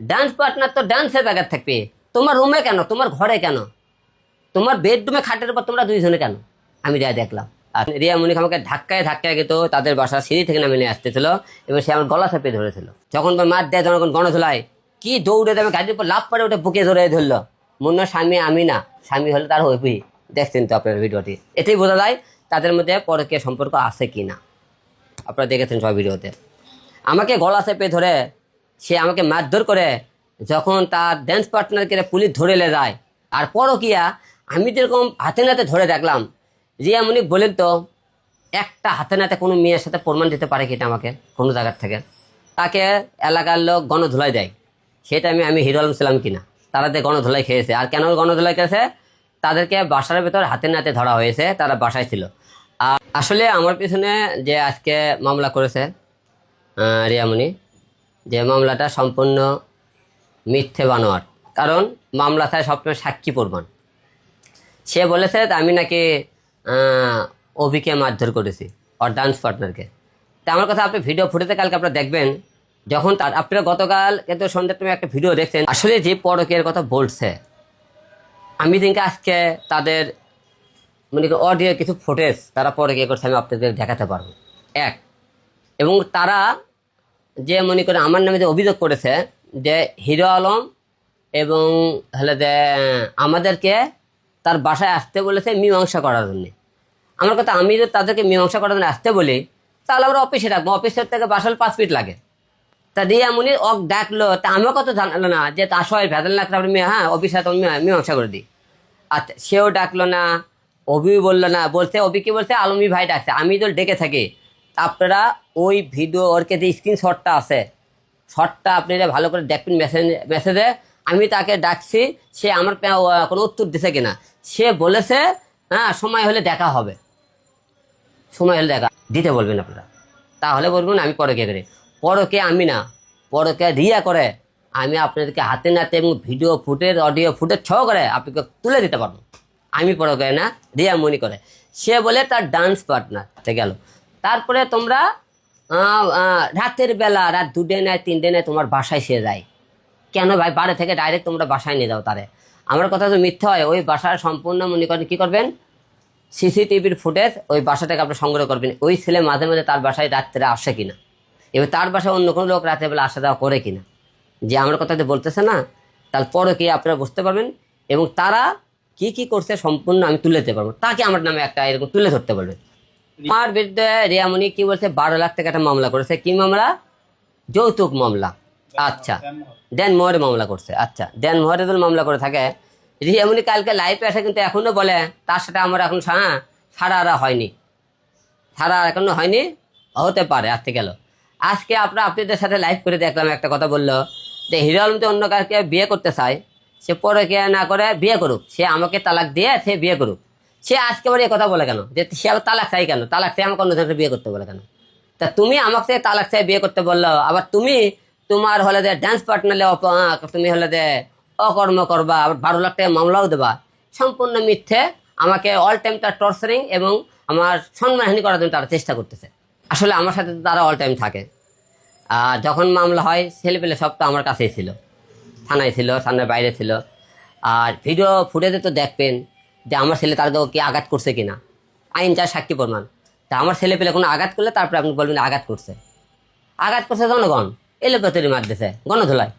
Dance partner তো ডান্সের জায়গায় থাকবে। তোমার রুমে কেন? তোমার ঘরে কেন? তোমার বেডরুমে খাটের উপর তোমরা দুইজনে কেন? আমি যা দেখলাম। আর রিয়া মনিক আমাকে ধাক্কায় ধাক্কায় গেত তাদের বাসা সিঁড়ি থেকে নামে নিয়ে আসতেছিল এবং সে আমার গলা চেপে ধরেছিল। যখন মার দেয় তখন গণধুলায় কি দৌড়ে দেবে, গাড়ির উপর লাভ পরে ওটা বুকে ধরে ধরলো। মনে স্বামী, আমি না। স্বামী হলে তার হইবি দেখছেন তো আপনার ভিডিওটি। এটাই বোঝা যায় তাদের মধ্যে পরকীয় সম্পর্ক আছে কি না আপনারা দেখেছেন সব ভিডিওতে। আমাকে গলা চেপে ধরে সে আমাকে মারধর করে যখন তার ড্যান্স পার্টনারকে পুলিশ ধরে লে যায়। আর পরকিয়া, আমি যেরকম হাতে নাতে ধরে দেখলাম রিয়া মনিক বলেন তো, একটা হাতে নাতে কোনো মেয়ের সাথে প্রমাণ দিতে পারে কিনা আমাকে কোনো জায়গার থেকে? তাকে এলাকার লোক গণধুলাই দেয়। সেটা আমি আমি হিরো আলম ছিলাম কিনা? তারা যে গণধুলাই খেয়েছে। আর কেন গণধুলাই খেয়েছে? তাদেরকে বাসার ভেতর হাতে নাতে ধরা হয়েছে, তারা বাসায় ছিল। আর আসলে আমার পিছনে যে আজকে মামলা করেছে রিয়ামণি যে মামলাটা সম্পূর্ণ মিথ্যে বানোয়ার কারণ মামলা থাকে সবসময় সাক্ষী প্রমাণ। সে বলেছে, আমি নাকি অভিকে মারধর করেছি, ওর ডান্স পার্টনারকে তা আমার কথা, আপনি ভিডিও ফুটেতে কালকে আপনারা দেখবেন, যখন তার, আপনারা গতকাল কিন্তু সন্ধ্যার তুমি একটা ভিডিও দেখছেন, আসলে যে পরকের কথা বলছে, আমি দিনকে আজকে তাদের মানে অডিও কিছু ফুটেজ তারা পরে কে করছে, আমি আপনাদের দেখাতে পারব। এক, এবং তারা যে মনে করে আমার নামে যে অভিযোগ করেছে যে হিরো আলম এবং হলে যে আমাদেরকে তার বাসায় আসতে বলেছে মীমাংসা করার জন্য। আমার কথা, আমি যদি তাদেরকে মীমাংসা করার জন্য আসতে বলি, তাহলে আমরা অফিসে রাখব অফিসের থেকে বাসাল পাঁচ ফিট লাগে। তা রিয়া মুনি অক ডাকলো, তা আমাকে কত জানালো না যে তা সবাই ভেজাল না, তারপরে মেয়ে হ্যাঁ অফিসে তো মীমাংসা করে দিই। আচ্ছা সেও ডাকলো না অভি বলল না, বলছে, অভি কি বলছে? আলমী ভাই ডাকছে। আমি তো ডেকে থাকি। আপনারা ওই ভিডিও ওর যে স্ক্রিনশটটা আছে শটটা আপনারা ভালো করে দেখবেন মেসেজ মেসেজে আমি তাকে ডাকছি, সে আমার কোনো উত্তর দিছে কিনা। সে বলেছে হ্যাঁ সময় হলে দেখা হবে। সময় হলে দেখা দিতে বলবেন আপনারা। তাহলে বলবেন, আমি পরকে করি। পরকে আমি না পরকে রিয়া করে আমি আপনাদেরকে হাতে নাতে এবং ভিডিও ফুটেজ অডিও ফুটেজ ছ করে আপনাকে তুলে দিতে পারব। আমি পরকে না, রিয়া মনি করে। সে বলে তার ডান্স পার্টনার গেল। তারপরে তোমরা রাতের বেলা, রাত দুটে নেয়, তিনটে নেয়, তোমার বাসায় সে যায়। কেন ভাই? বাড়ি থেকে ডাইরেক্ট তোমরা বাসায় নিয়ে যাও তারে। আমার কথা তো মিথ্যা হয়। ওই বাসার সম্পূর্ণ মনে করেন কী করবেন? সিসিটিভির ফুটেজ ওই বাসাটাকে আপনি সংগ্রহ করবেন। ওই ছেলে মাঝে মাঝে তার বাসায় রাত্রে আসে কিনা? এবার তার বাসায় অন্য কোনো লোক রাতের বেলা আসা যাওয়া করে কিনা? যে আমার কথা যে বলতেছে না তারপরে কি আপনারা বুঝতে পারবেন? এবং তারা কি কি করছে সম্পূর্ণ আমি তুলে দিতে পারব। তাকে আমার নামে একটা এরকম তুলে ধরতে পারবেন আমার বিরুদ্ধে রিয়ামণি কি বলছে? বারো লাখ টাকা একটা মামলা করেছে। কি মামলা? যৌতুক মামলা। আচ্ছা। দেন মোহরে মামলা করছে। আচ্ছা। দেন মোহরে যদি মামলা করে থাকে, রিয়ামণি কালকে লাইফে আসে কিন্তু এখনও বলে, তার সাথে আমার এখন হ্যাঁ ছাড়া আর হয়নি। আর এখনও হয়নি, হতে পারে, আজকে গেল। আজকে আপনার আপনাদের সাথে লাইভ করে দেখলাম, একটা কথা বলল যে, হিরো আলম তো অন্য কাউকে বিয়ে করতে চায়, সে পরে কে না করে বিয়ে করুক। সে আমাকে তালাক দিয়ে সে বিয়ে করুক। সে আজকে বারে কথা বলে কেন? যে সে আবার তালাক চাই কেন? তালাক চাই আমাকে অন্য ধরনের বিয়ে করতে বলে কেন? তা তুমি আমাকে তালাক চাই বিয়ে করতে বলল, আবার তুমি তোমার হলে যে ড্যান্স পার্টনারে তুমি হলে যে অকর্ম করবা, আবার বারো লাখ টাকা মামলাও দেবা, সম্পূর্ণ মিথ্যে আমাকে অল টাইম তার টর্চারিং এবং আমার সম্মানহানি করার জন্য তারা চেষ্টা করতেছে। আসলে আমার সাথে তারা অল টাইম থাকে। আর যখন মামলা হয় ছেলে পেলে সব তো আমার কাছেই ছিল। থানায় ছিল, থানার বাইরে ছিল। আর ভিডিও ফুটেজে তো দেখবেন যে আমার ছেলে তার কে আঘাত করছে কিনা? আইন চার সাক্ষী প্রমাণ। তা আমার ছেলে পেলে কোনো আঘাত করলে তারপরে আপনি বলবেন আঘাত করছে। আঘাত করছে জনগণ। এলে মারতেছে মার দিছে গণধুলায়